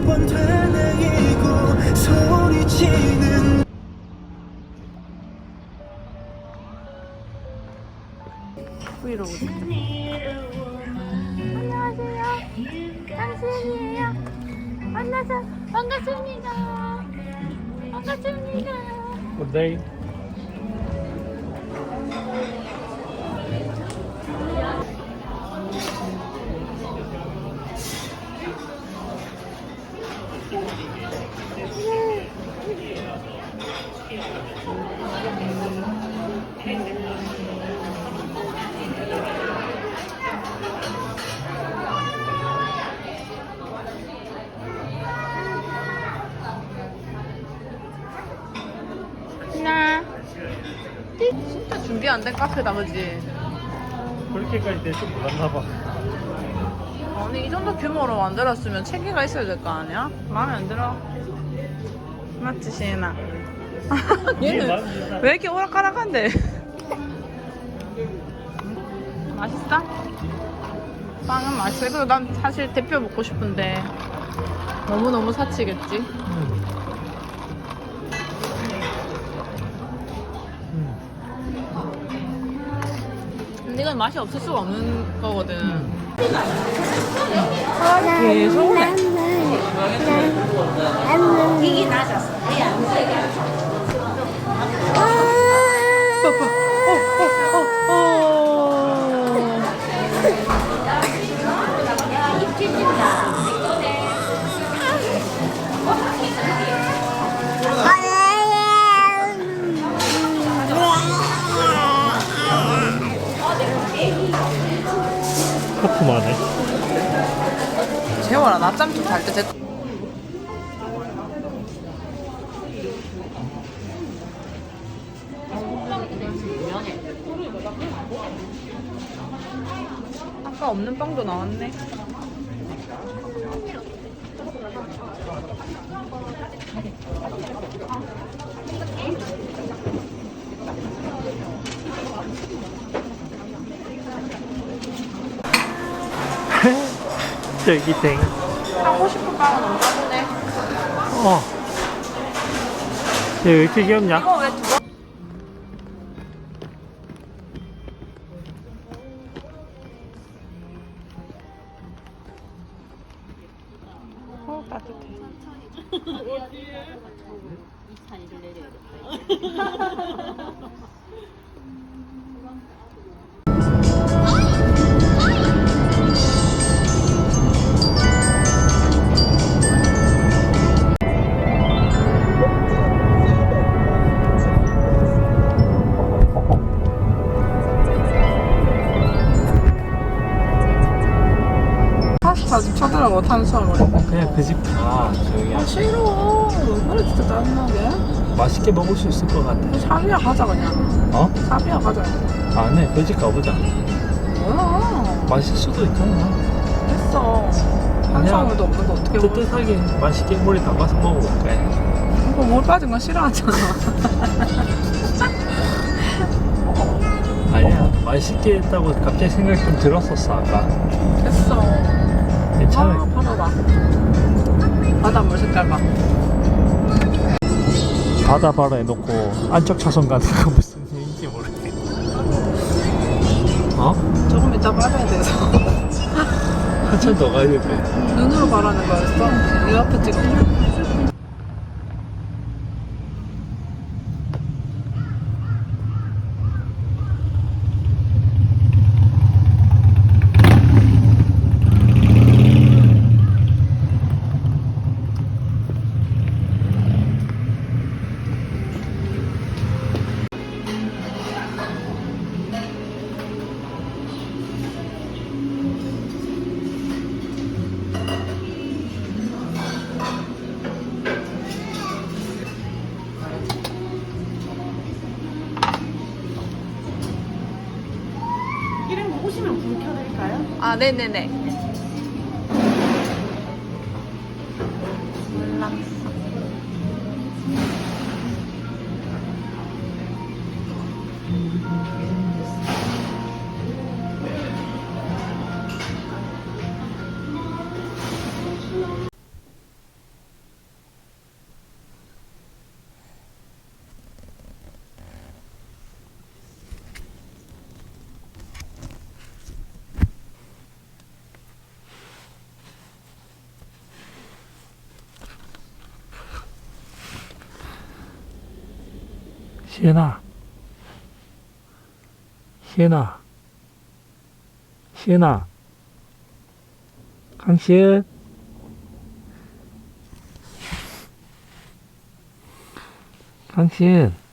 백번 되뇌이고 소리치는 안녕하세요. 당신이에요 만나서 반갑습니다. 반갑습니다. 굿데 안된 카페다 그지? 그렇게까지 될줄 몰랐나 봐. 아니 이 정도 규모로 만들었으면 체계가 있어야 될 거 아니야? 마음에 안 들어? 맞지 시인아? 얘는 왜 이렇게 오락가락한데? 음, 맛있어? 빵은 맛있어 그래서 난 사실 대표 먹고 싶은데 너무너무 사치겠지? 음. 음. 이건 맛이 없을 수가 없는 거거든. 계속 커프만해. 재워라. 낮잠 좀 잘때 제... 아까 없는 빵도 나왔네 쫄기땡. 하고 싶은 빵은 너무 작네 어. 얘 왜 이렇게 귀엽냐? 이거 왜 두 번? 어 따뜻해 탄수화물 그냥 그집 가. 조용히 아 싫어 그래 진짜 짜증나게 맛있게 먹을 수 있을 것 같아. 사비야 가자 그냥 어? 사비야 가자 안 해. 그 집 가보자. 뭐야 맛있을 수도 있잖아. 됐어 탄수화물도 없는 거 어떻게 먹어 뜨뜻하게 맛있게 물에 담가서 먹어볼까? 이거 물 빠진 거 싫어하잖아 아니야. 맛있게 했다고 갑자기 생각이 좀 들었었어, 아까. 됐어 괜찮아. 아 받아봐 바닷물 색깔 봐 바다 바로 해놓고 안쪽 차선 가는 거 무슨 얘기인지 모르겠네. 어? 조금 이따 빠져야 돼서 한참 더 가야 돼. 눈으로 바라는 거였어? 이 앞에 찍어 네네네. 시은아 시은아 시은아 강시은 강시은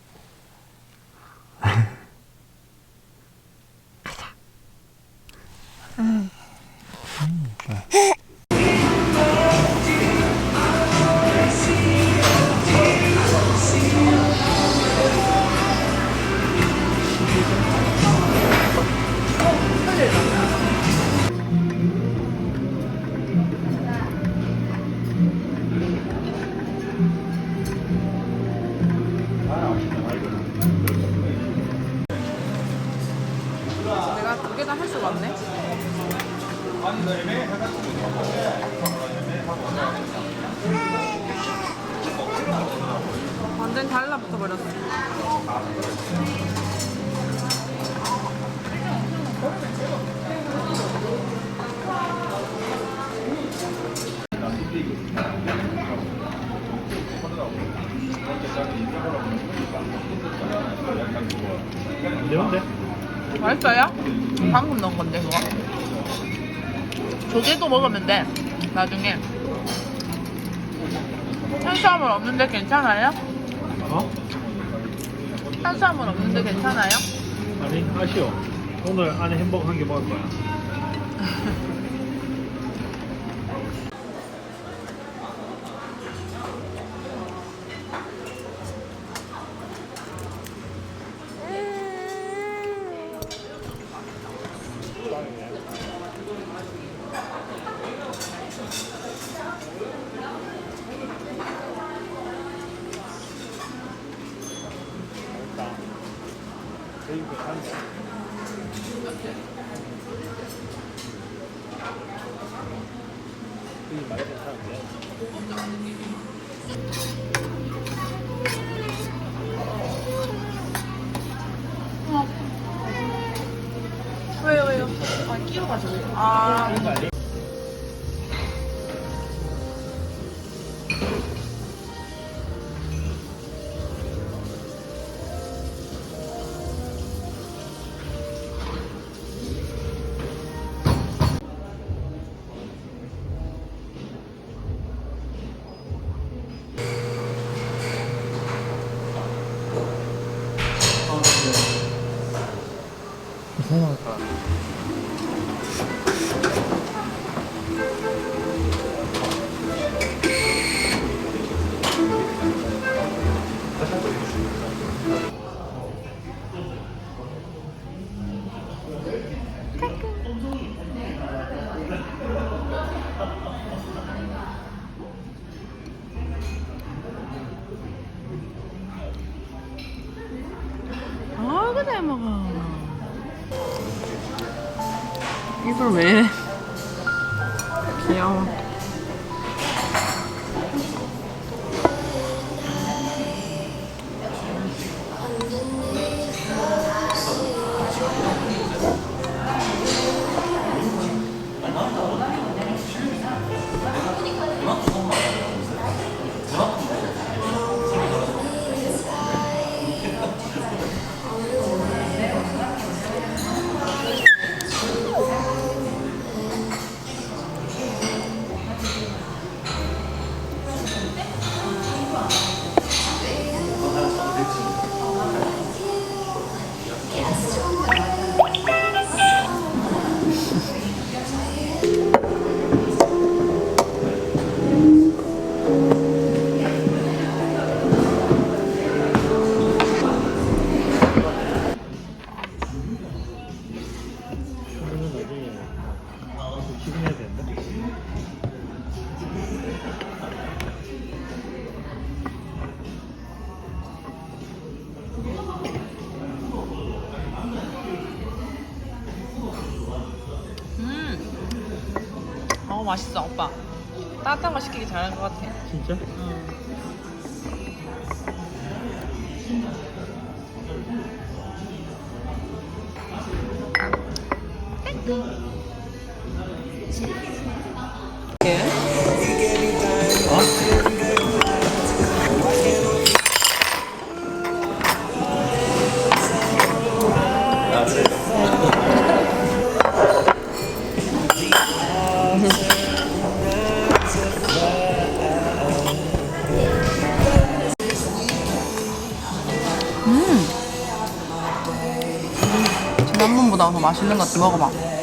없네. 완전 달라붙어 버렸어. 매운데? 맛있어요? 방금 넣은 건데 그거. 조개도 먹으면 돼. 나중에. 탄수화물 없는데 괜찮아요? 어? 탄수화물 없는데 괜찮아요? 아니 아쉬워 오늘 안에 햄버거 한 개 먹을 거야 왜요 왜요? 아 끼워가지고. 아. 아 왜? 기분해야 되는데. 음. 어 맛있어 오빠. 따뜻한 거 시키기 잘한 것 같아. 진짜? 응. 땡 지난번보다 더 맛있는 것 같아. 먹어봐.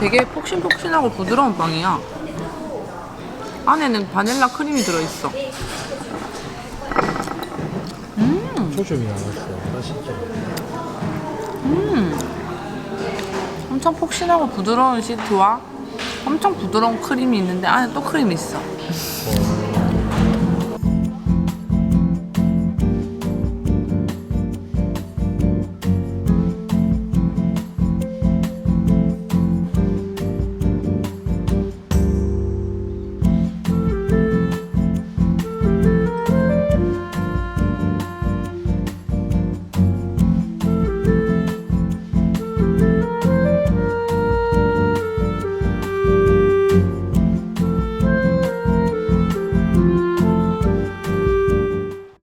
되게 폭신폭신하고 부드러운 빵이야. 안에는 바닐라 크림이 들어있어. 초점이 나왔어. 맛있죠? 엄청 폭신하고 부드러운 시트와 엄청 부드러운 크림이 있는데 안에 또 크림이 있어.